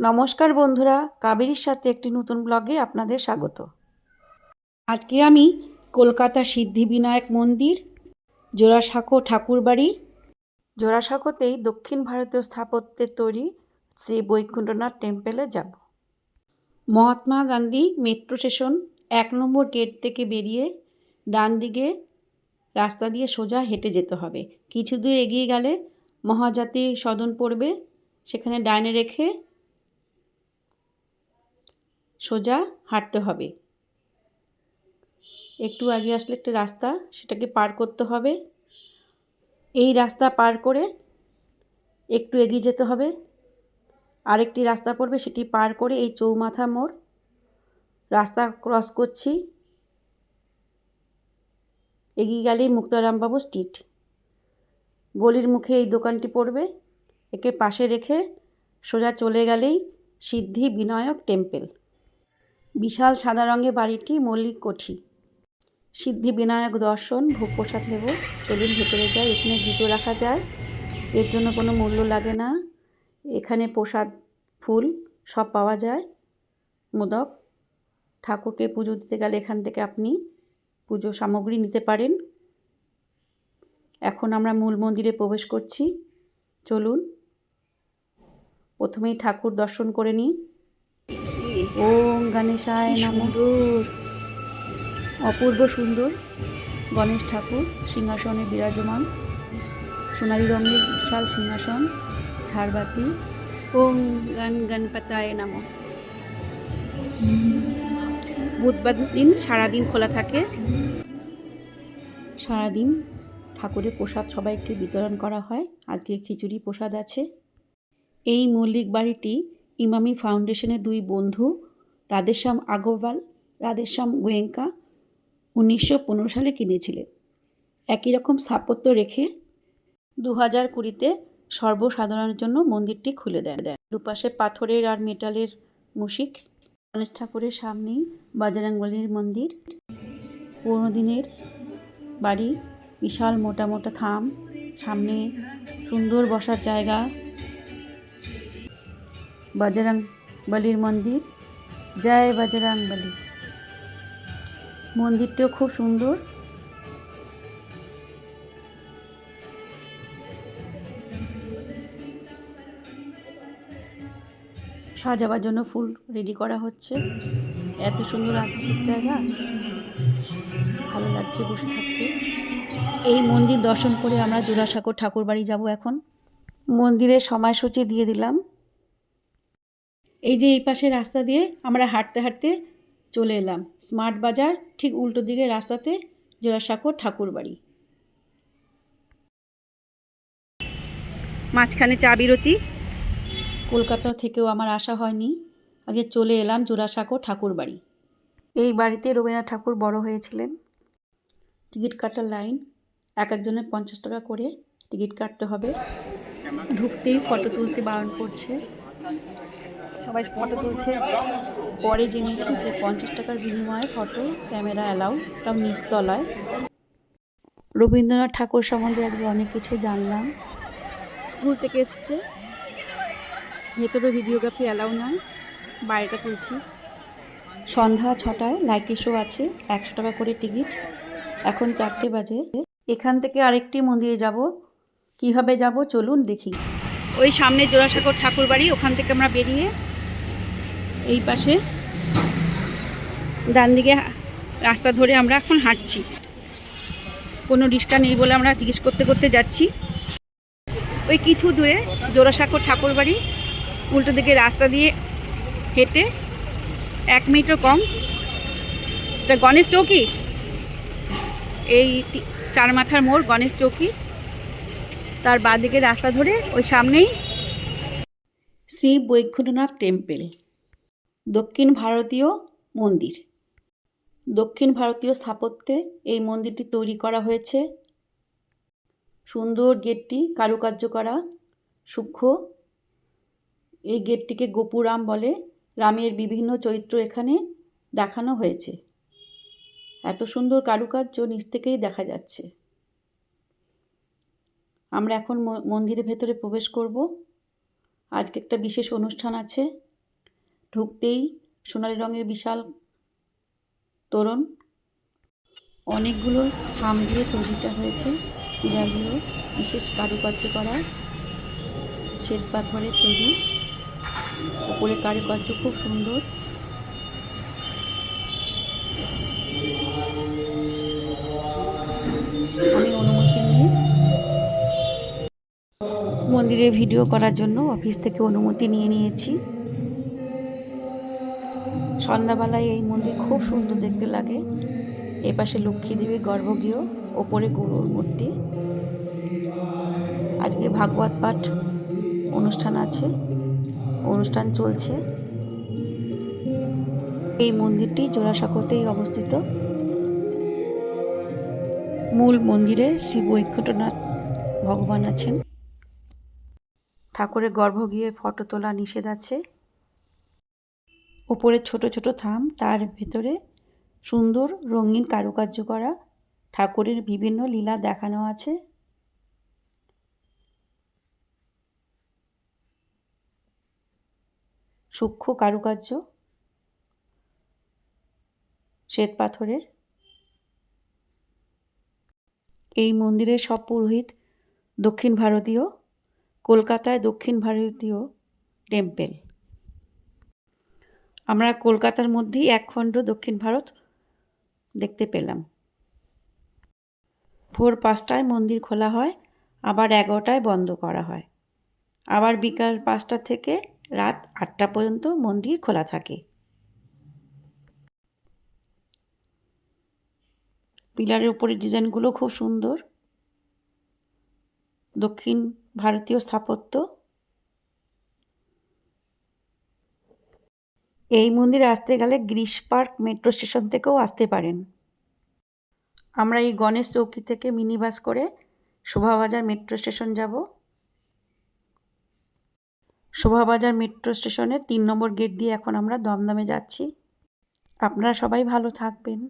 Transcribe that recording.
নমস্কার বন্ধুরা, কাবেরীর সাথে একটি নতুন ব্লগে আপনাদের স্বাগত। আজকে আমি কলকাতা সিদ্ধিবিনায়ক মন্দির, জোড়াসাঁকো ঠাকুরবাড়ি, জোড়াসাঁকোতেই দক্ষিণ ভারতীয় স্থাপত্যের তৈরি শ্রী বৈকুণ্ঠনাথ টেম্পেলে যাব। মহাত্মা গান্ধী মেট্রো স্টেশন এক নম্বর গেট থেকে বেরিয়ে ডান দিকে রাস্তা দিয়ে সোজা হেঁটে যেতে হবে। কিছু দূর এগিয়ে গেলে মহাজাতি সদন পড়বে, সেখানে ডাইনে রেখে সোজা হাঁটতে হবে। একটু আগে আসলে একটা রাস্তা, সেটাকে পার করতে হবে। এই রাস্তা পার করে একটু এগিয়ে যেতে হবে। আরেকটি রাস্তা পড়বে, সেটি পার করে এই চৌমাথা মোড়। রাস্তা ক্রস করছি। এগিয়ে গেলেই মুক্তারামবাবু স্ট্রিট। গলির মুখে এই দোকানটি পড়বে। একে পাশে রেখে সোজা চলে গেলেই সিদ্ধি বিনায়ক টেম্পেল। বিশাল সাদা রঙের বাড়িটি মল্লিক কোঠি। সিদ্ধি বিনায়ক দর্শন, ভোগ প্রসাদ নেব। চলুন ভেতরে যাই, এখানে জুতো রাখা যায়। এর জন্য কোনো মূল্য লাগে না। এখানে প্রসাদ, ফুল সব পাওয়া যায়। মোদক, ঠাকুরকে পুজো দিতে গেলে এখান থেকে আপনি পুজো সামগ্রী নিতে পারেন। এখন আমরা মূল মন্দিরে প্রবেশ করছি। চলুন। প্রথমেই ঠাকুর দর্শন করে নিই। ওম গণেশায় নম। অপূর্ব সুন্দর। গণেশ ঠাকুর সিংহাসনে বিরাজমান। সোনালি রঙের বিশাল সিংহাসন ঝাড়বাতি ওম গণ গণপতায় নম। বুধবার দিন সারাদিন খোলা থাকে। সারাদিন ঠাকুরের প্রসাদ সবাইকে বিতরণ করা হয়। আজকে খিচুড়ি প্রসাদ আছে। এই মল্লিক বাড়িটি ইমামি ফাউন্ডেশনের দুই বন্ধু রাধেশ্যাম আগরওয়াল, রাধেশ্যাম গোয়েঙ্কা উনিশশো পনেরো সালে কিনেছিলেন। একই রকম স্থাপত্য রেখে দু হাজার কুড়িতে সর্বসাধারণের জন্য মন্দিরটি খুলে দেয় দেয় দুপাশে পাথরের আর মেটালের মুশিক, গণেশ ঠাকুরের সামনেই বাজরাঙ্গলির মন্দির। পুরোনো দিনের বাড়ি, বিশাল মোটা মোটা থাম, সামনে সুন্দর বসার জায়গা বজরং বলির মন্দির। জয় বজরং বলি। মন্দিরটিও খুব সুন্দর। সাজাবার জন্য ফুল রেডি করা হচ্ছে। এত সুন্দর আধ্যাত্মিক জায়গা। ভালো লাগছে বসে থাকতে। এই মন্দির দর্শন করে আমরা জোড়াসাঁকোর ঠাকুর বাড়ি যাব এখন। মন্দিরের সময়সূচি দিয়ে দিলাম। এই যে এই পাশে রাস্তা দিয়ে আমরা হাঁটতে হাঁটতে চলে এলাম। স্মার্ট বাজার ঠিক উল্টো দিকে রাস্তাতে জোড়াসাঁকো ঠাকুর বাড়ি। মাঝখানে চা বিরতি। কলকাতা থেকেও আমার আসা হয়নি। আগে চলে এলাম জোড়াসাঁকো ঠাকুর বাড়ি। এই বাড়িতে রবীন্দ্রনাথ ঠাকুর বড় হয়েছিলেন। টিকিট কাটার লাইন এক একজনের পঞ্চাশ টাকা করে টিকিট কাটতে হবে। ঢুকতেই ফটো তুলতে বারণ করছে। সবাই ফটো তুলছে। পরে জেনেছি যে পঞ্চাশ টাকার বিনিময়ে ফটো, ক্যামেরা অ্যালাউ তাও নিচতলায়। রবীন্দ্রনাথ ঠাকুর সম্বন্ধে আজকে অনেক কিছু জানলাম। স্কুল থেকে এসছে। ভেতরে ভিডিওগ্রাফি অ্যালাউ নয়, বাইরেটা তুলছি। সন্ধ্যা ছটায় লাইটি শো আছে, একশো টাকা করে টিকিট। এখন চারটে বাজে। এখান থেকে আরেকটি মন্দিরে যাব। কীভাবে যাব? চলুন দেখি। ওই সামনে জোড়াসাঁকর ঠাকুর বাড়ি ওখান থেকে আমরা বেরিয়ে এই পাশে। ডান দিকে রাস্তা ধরে আমরা এখন হাঁটছি। কোনো রিক্সা নেই বলে আমরা জিজ্ঞেস করতে করতে যাচ্ছি। ওই কিছু দূরে জোড়াসাঁকর ঠাকুর বাড়ি, উল্টো দিকে রাস্তা দিয়ে হেঁটে এক মিনিটও কম। এটা গণেশ চৌকি? এই চার মাথার মোড় গণেশ চৌকি। তার বাঁদিকে রাস্তা ধরে ওই সামনেই শ্রী বৈকুণ্ঠনাথ টেম্পেল। দক্ষিণ ভারতীয় মন্দির। দক্ষিণ ভারতীয় স্থাপত্যে এই মন্দিরটি তৈরি করা হয়েছে। সুন্দর গেটটি কারুকার্য করা, সূক্ষ্ম। এই গেটটিকে গোপুরাম বলে রামের বিভিন্ন চরিত্র এখানে দেখানো হয়েছে। এত সুন্দর কারুকার্য নিচ থেকেই দেখা যাচ্ছে। আমরা এখন মন্দিরের ভেতরে প্রবেশ করব। আজকে একটা বিশেষ অনুষ্ঠান আছে। ঢুকতেই সোনালি রঙের বিশাল তোরণ। অনেকগুলো থাম দিয়ে তৈরিটা হয়েছে। পিলারগুলো বিশেষ কারুকার্য করা শ্বেত পাথরের তৈরি। উপরে কারুকার্য খুব সুন্দর। আমি অনুমতি নিয়ে মন্দিরে ভিডিও করার জন্য অফিস থেকে অনুমতি নিয়ে নিয়েছি। সন্ধ্যাবেলায় এই মন্দির খুব সুন্দর দেখতে লাগে। এপাশে লক্ষ্মী দেবীর গর্ভগৃহ, ওপরে গরুর মূর্তি। আজকে ভাগবত পাঠ অনুষ্ঠান আছে, অনুষ্ঠান চলছে। এই মন্দিরটি জোড়াসাঁকোতেই অবস্থিত। মূল মন্দিরে শ্রী বৈকুণ্ঠনাথ ভগবান আছেন। ঠাকুরের গর্ভগৃহে ফটো তোলা নিষেধ আছে। ওপরে ছোট ছোট থাম, তার ভেতরে সুন্দর রঙিন কারুকার্য করা ঠাকুরের বিভিন্ন লীলা দেখানো আছে। সূক্ষ্ম কারুকার্য, শ্বেত পাথরের। এই মন্দিরের সব পুরোহিত দক্ষিণ ভারতীয়, কলকাতায় দক্ষিণ ভারতীয় টেম্পেল। আমরা কলকাতার মধ্যেই একখণ্ড দক্ষিণ ভারত দেখতে পেলাম। ভোর পাঁচটায় মন্দির খোলা হয়, আবার এগারোটায় বন্ধ করা হয়। আবার বিকাল পাঁচটা থেকে রাত আটটা পর্যন্ত মন্দির খোলা থাকে। পিলারের উপরে ডিজাইনগুলো খুব সুন্দর। দক্ষিণ ভারতীয় স্থাপত্য এই মন্দিরে আসতে গেলে গ্রিস পার্ক মেট্রো স্টেশন থেকেও আসতে পারেন। আমরা এই গণেশ চৌকি থেকে মিনি বাস করে শোভাবাজার মেট্রো স্টেশন যাব। শোভাবাজার মেট্রো স্টেশনের তিন নম্বর গেট দিয়ে এখন আমরা দমদমে যাচ্ছি। আপনারা সবাই ভালো থাকবেন।